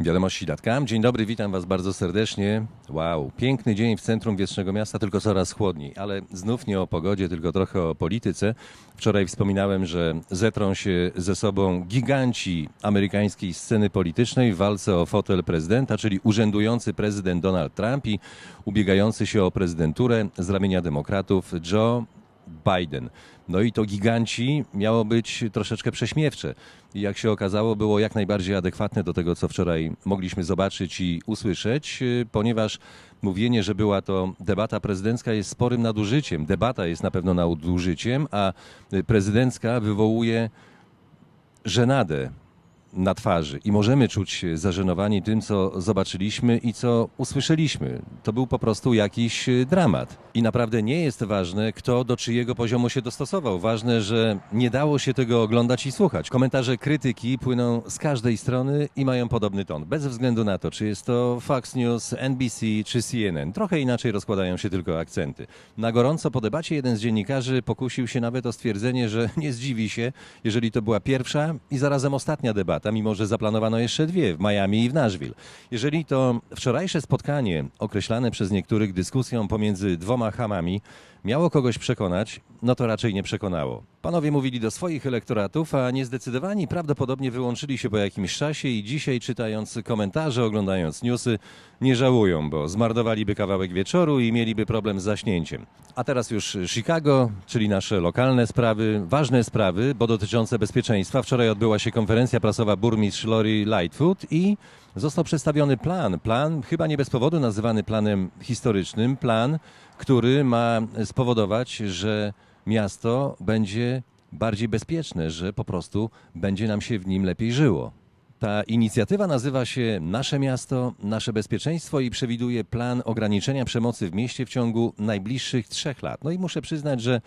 Wiadomości.com. Dzień dobry, witam Was bardzo serdecznie. Wow, piękny dzień w centrum wietrznego miasta, tylko coraz chłodniej, ale znów nie o pogodzie, tylko trochę o polityce. Wczoraj wspominałem, że zetrą się ze sobą giganci amerykańskiej sceny politycznej w walce o fotel prezydenta, czyli urzędujący prezydent Donald Trump i ubiegający się o prezydenturę z ramienia demokratów Joe Biden. No i to giganci miało być troszeczkę prześmiewcze. I jak się okazało, było jak najbardziej adekwatne do tego, co wczoraj mogliśmy zobaczyć i usłyszeć, yy, ponieważ mówienie, że była to debata prezydencka jest sporym nadużyciem. Debata jest na pewno nadużyciem, a y, prezydencka wywołuje żenadę na twarzy i możemy czuć zażenowani tym, co zobaczyliśmy i co usłyszeliśmy. To był po prostu jakiś y, dramat. I naprawdę nie jest ważne, kto do czyjego poziomu się dostosował. Ważne, że nie dało się tego oglądać i słuchać. Komentarze krytyki płyną z każdej strony i mają podobny ton. Bez względu na to, czy jest to Fox News, NBC czy CNN. Trochę inaczej rozkładają się tylko akcenty. Na gorąco po debacie jeden z dziennikarzy pokusił się nawet o stwierdzenie, że nie zdziwi się, jeżeli to była pierwsza i zarazem ostatnia debata, mimo że zaplanowano jeszcze dwie w Miami i w Nashville. Jeżeli to wczorajsze spotkanie, określane przez niektórych dyskusją pomiędzy dwoma hamami, miało kogoś przekonać, no to raczej nie przekonało. Panowie mówili do swoich elektoratów, a niezdecydowani prawdopodobnie wyłączyli się po jakimś czasie i dzisiaj czytając komentarze, oglądając newsy, nie żałują, bo zmarnowaliby kawałek wieczoru i mieliby problem z zaśnięciem. A teraz już Chicago, czyli nasze lokalne sprawy, ważne sprawy, bo dotyczące bezpieczeństwa. Wczoraj odbyła się konferencja prasowa burmistrz Lori Lightfoot i został przedstawiony plan. Plan, chyba nie bez powodu nazywany planem historycznym, plan, który ma spowodować, że miasto będzie bardziej bezpieczne, że po prostu będzie nam się w nim lepiej żyło. Ta inicjatywa nazywa się Nasze Miasto, Nasze Bezpieczeństwo i przewiduje plan ograniczenia przemocy w mieście w ciągu najbliższych trzech lat. No i muszę przyznać, że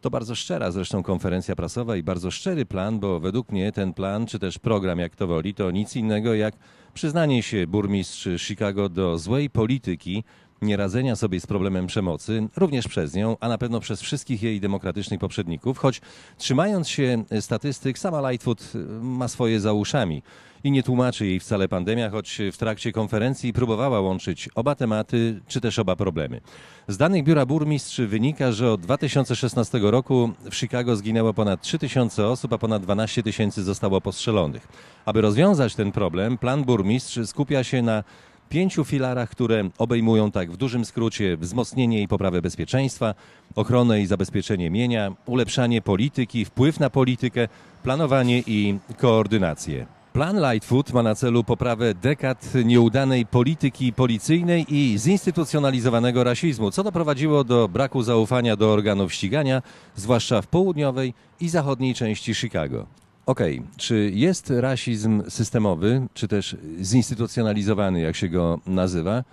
to bardzo szczera zresztą konferencja prasowa i bardzo szczery plan, bo według mnie ten plan, czy też program, jak to woli, to nic innego jak przyznanie się burmistrz Chicago do złej polityki, nieradzenia sobie z problemem przemocy, również przez nią, a na pewno przez wszystkich jej demokratycznych poprzedników, choć trzymając się statystyk, sama Lightfoot ma swoje za uszami i nie tłumaczy jej wcale pandemia, choć w trakcie konferencji próbowała łączyć oba tematy, czy też oba problemy. Z danych Biura Burmistrz wynika, że od 2016 roku w Chicago zginęło ponad 3000 osób, a ponad 12 tysięcy zostało postrzelonych. Aby rozwiązać ten problem, plan burmistrz skupia się na pięciu filarach, które obejmują tak w dużym skrócie wzmocnienie i poprawę bezpieczeństwa, ochronę i zabezpieczenie mienia, ulepszanie polityki, wpływ na politykę, planowanie i koordynację. Plan Lightfoot ma na celu poprawę dekad nieudanej polityki policyjnej i zinstytucjonalizowanego rasizmu, co doprowadziło do braku zaufania do organów ścigania, zwłaszcza w południowej i zachodniej części Chicago. Okej, czy jest rasizm systemowy, czy też zinstytucjonalizowany, jak się go nazywa?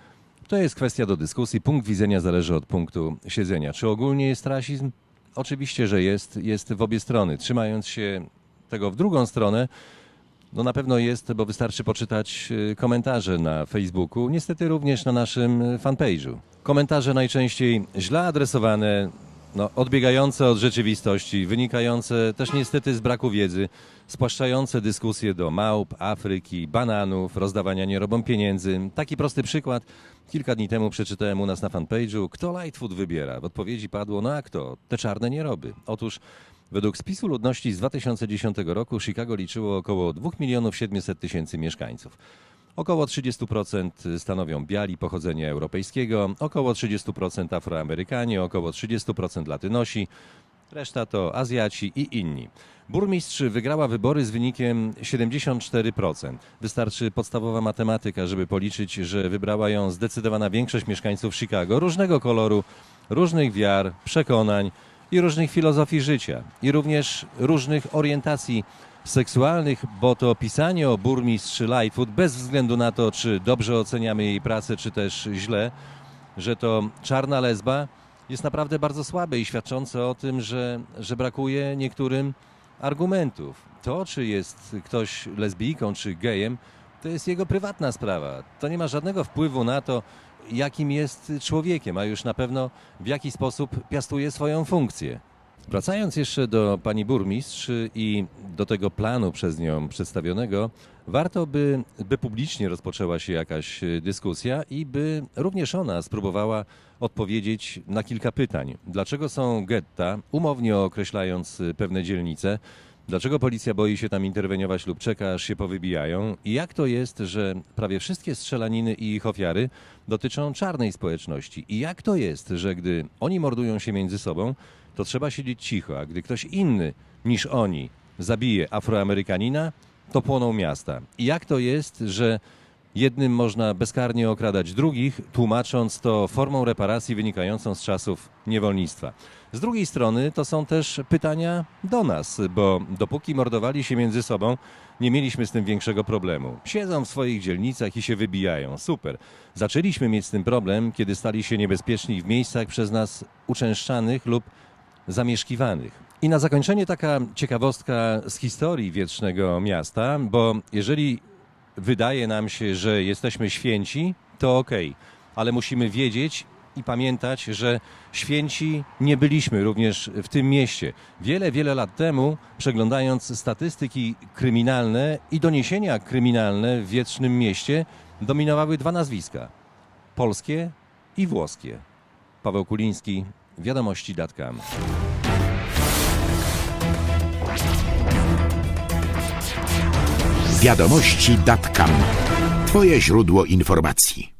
To jest kwestia do dyskusji. Punkt widzenia zależy od punktu siedzenia. Czy ogólnie jest rasizm? Oczywiście, że jest. Jest w obie strony. Trzymając się tego w drugą stronę, no na pewno jest, bo wystarczy poczytać y, komentarze na Facebooku, niestety również na naszym fanpage'u. Komentarze najczęściej źle adresowane, no, odbiegające od rzeczywistości, wynikające też niestety z braku wiedzy, spłaszczające dyskusje do małp, Afryki, bananów, rozdawania nierobom pieniędzy. Taki prosty przykład. Kilka dni temu przeczytałem u nas na fanpage'u, kto Lightfoot wybiera. W odpowiedzi padło, no a kto? Te czarne nieroby. Otóż Według spisu ludności z 2010 roku Chicago liczyło około 2 milionów 700 tysięcy mieszkańców. Około 30% stanowią biali pochodzenia europejskiego, około 30% Afroamerykanie, około 30% Latynosi, reszta to Azjaci i inni. Burmistrz wygrała wybory z wynikiem 74%. Wystarczy podstawowa matematyka, żeby policzyć, że wybrała ją zdecydowana większość mieszkańców Chicago różnego koloru, różnych wiar, przekonań i różnych filozofii życia, i również różnych orientacji seksualnych, bo to pisanie o burmistrz Lightfoot, bez względu na to, czy dobrze oceniamy jej pracę, czy też źle, że to czarna lesba, jest naprawdę bardzo słabe i świadczące o tym, że, że brakuje niektórym argumentów. To, czy jest ktoś lesbijką, czy gejem, to jest jego prywatna sprawa. To nie ma żadnego wpływu na to, jakim jest człowiekiem, a już na pewno w jaki sposób piastuje swoją funkcję. Wracając jeszcze do pani burmistrz i do tego planu przez nią przedstawionego, warto by, by publicznie rozpoczęła się jakaś e, dyskusja i by również ona spróbowała odpowiedzieć na kilka pytań. Dlaczego są getta, umownie określając e, pewne dzielnice? Dlaczego policja boi się tam interweniować lub czeka, aż się powybijają? I jak to jest, że prawie wszystkie strzelaniny i ich ofiary dotyczą czarnej społeczności? I jak to jest, że gdy oni mordują się między sobą, to trzeba siedzieć cicho, a gdy ktoś inny niż oni zabije Afroamerykanina, to płoną miasta? I jak to jest, że jednym można bezkarnie okradać drugich, tłumacząc to formą reparacji wynikającą z czasów niewolnictwa? Z drugiej strony to są też pytania do nas, bo dopóki mordowali się między sobą, nie mieliśmy z tym większego problemu. Siedzą w swoich dzielnicach i się wybijają. Super. Zaczęliśmy mieć z tym problem, kiedy stali się niebezpieczni w miejscach przez nas uczęszczanych lub zamieszkiwanych. I na zakończenie taka ciekawostka z historii wiecznego miasta, bo jeżeli wydaje nam się, że jesteśmy święci, to okej, ale musimy wiedzieć i pamiętać, że święci nie byliśmy również w tym mieście. Wiele, wiele lat temu, przeglądając statystyki kryminalne i doniesienia kryminalne w wiecznym mieście, dominowały dwa nazwiska: polskie i włoskie. Paweł Kuliński, wiadomości.com. Wiadomości.com. Twoje źródło informacji.